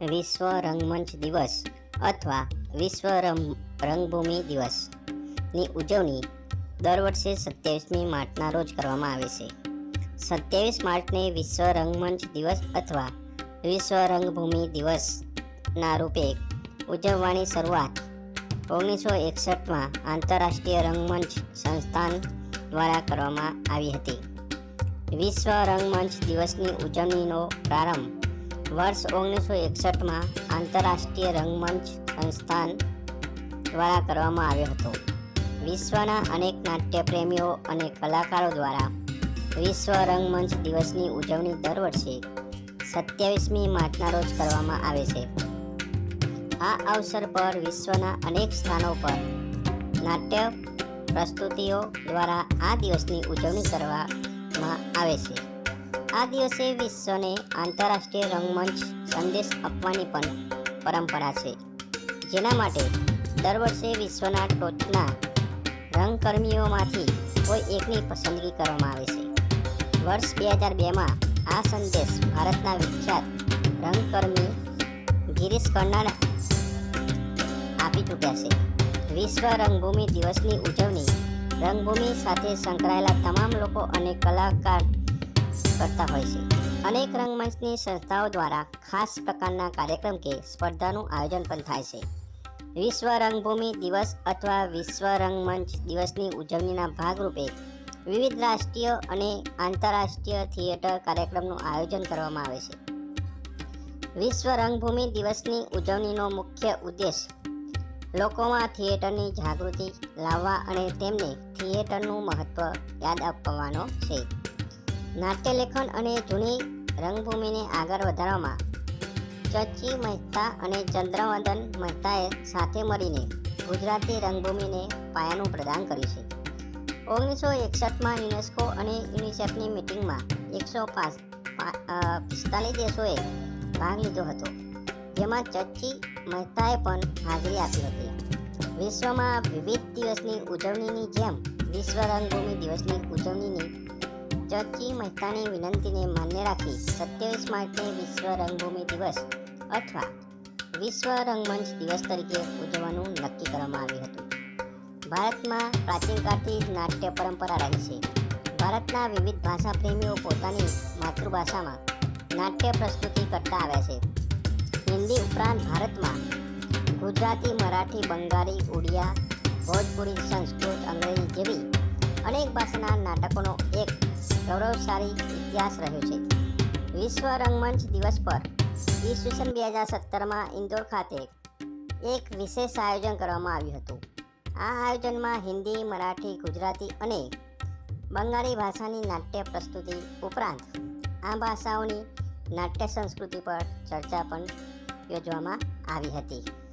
વિશ્વ રંગમંચ દિવસ અથવા વિશ્વ રંગ રંગભૂમિ દિવસની ઉજવણી દર વર્ષે સત્યાવીસમી માર્ચના રોજ કરવામાં આવે છે. સત્યાવીસ માર્ચને વિશ્વ રંગમંચ દિવસ અથવા વિશ્વ રંગભૂમિ દિવસના રૂપે ઉજવવાની શરૂઆત ઓગણીસો એકસઠમાં આંતરરાષ્ટ્રીય રંગમંચ સંસ્થાન દ્વારા કરવામાં આવી હતી. વિશ્વ રંગમંચ દિવસની ઉજવણીનો પ્રારંભ વર્ષ ઓગણીસો એકસઠમાં આંતરરાષ્ટ્રીય રંગમંચ સંસ્થાન દ્વારા કરવામાં આવ્યો હતો. વિશ્વના અનેક નાટ્યપ્રેમીઓ અને કલાકારો દ્વારા વિશ્વ રંગમંચ દિવસની ઉજવણી દર વર્ષે સત્યાવીસમી માર્ચના રોજ કરવામાં આવે છે. આ અવસર પર વિશ્વના અનેક સ્થાનો પર નાટ્ય પ્રસ્તુતિઓ દ્વારા આ દિવસની ઉજવણી કરવામાં આવે છે. આ દિવસે વિશ્વને આંતરરાષ્ટ્રીય રંગમંચ સંદેશ આપવાની પણ પરંપરા છે. જેના માટે દર વર્ષે વિશ્વના ટોચના રંગકર્મીઓમાંથી કોઈ એકની પસંદગી કરવામાં આવે છે. વર્ષ બે હજાર બેમાં આ સંદેશ ભારતના વિખ્યાત રંગકર્મી ગિરીશ કર્ણાને આપી ચૂક્યા છે. વિશ્વ રંગભૂમિ દિવસની ઉજવણી રંગભૂમિ સાથે સંકળાયેલા તમામ લોકો અને કલાકાર કરતા હોય છે. અનેક રંગમંચની સંસ્થાઓ દ્વારા ખાસ પ્રકારના કાર્યક્રમ કે સ્પર્ધાનું આયોજન પણ થાય છે. વિશ્વ રંગભૂમિ દિવસ અથવા વિશ્વ રંગમંચ દિવસની ઉજવણીના ભાગરૂપે વિવિધ રાષ્ટ્રીય અને આંતરરાષ્ટ્રીય થિયેટર કાર્યક્રમનું આયોજન કરવામાં આવે છે. વિશ્વ રંગભૂમિ દિવસની ઉજવણીનો મુખ્ય ઉદ્દેશ લોકોમાં થિયેટરની જાગૃતિ લાવવા અને તેમને થિયેટરનું મહત્ત્વ યાદ અપાવવાનો છે. નાટ્યલેખન અને જૂની રંગભૂમિને આગળ વધારવામાં ચચી મહેતા અને ચંદ્રવદન મહેતાએ સાથે મળીને ગુજરાતી રંગભૂમિને પાયાનું પ્રદાન કર્યું છે. ઓગણીસો એકસઠમાં યુનેસ્કો અને યુનિસેફની મિટિંગમાં એકસો પિસ્તાલીસ દેશોએ ભાગ લીધો હતો. જેમાં ચચી મહેતાએ પણ હાજરી આપી હતી. વિશ્વમાં વિવિધ દિવસની ઉજવણીની જેમ વિશ્વ રંગભૂમિ દિવસની ઉજવણીની ચર્ચી મહેતાની વિનંતીને માન્ય રાખી સત્યાવીસ માર્ચને વિશ્વ રંગભૂમિ દિવસ અથવા વિશ્વ રંગમંચ દિવસ તરીકે ઉજવવાનું નક્કી કરવામાં આવ્યું હતું. ભારતમાં પ્રાચીન કાળથી જ નાટ્ય પરંપરા રહી છે. ભારતના વિવિધ ભાષા પ્રેમીઓ પોતાની માતૃભાષામાં નાટ્ય પ્રસ્તુતિ કરતા આવ્યા છે. હિન્દી ઉપરાંત ભારતમાં ગુજરાતી, મરાઠી, બંગાળી, ઉડિયા, ભોજપુરી, સંસ્કૃત, અંગ્રેજી જેવી અનેક ભાષાના નાટકોનો એક ગૌરવશાળી ઇતિહાસ રહ્યો છે. વિશ્વ રંગમંચ દિવસ પર ઈસવીસન બે હજાર સત્તરમાં ઇન્દોર ખાતે એક વિશેષ આયોજન કરવામાં આવ્યું હતું. આ આયોજનમાં હિન્દી, મરાઠી, ગુજરાતી અને બંગાળી ભાષાની નાટ્ય પ્રસ્તુતિ ઉપરાંત આ ભાષાઓની નાટ્ય સંસ્કૃતિ પર ચર્ચા પણ યોજવામાં આવી હતી.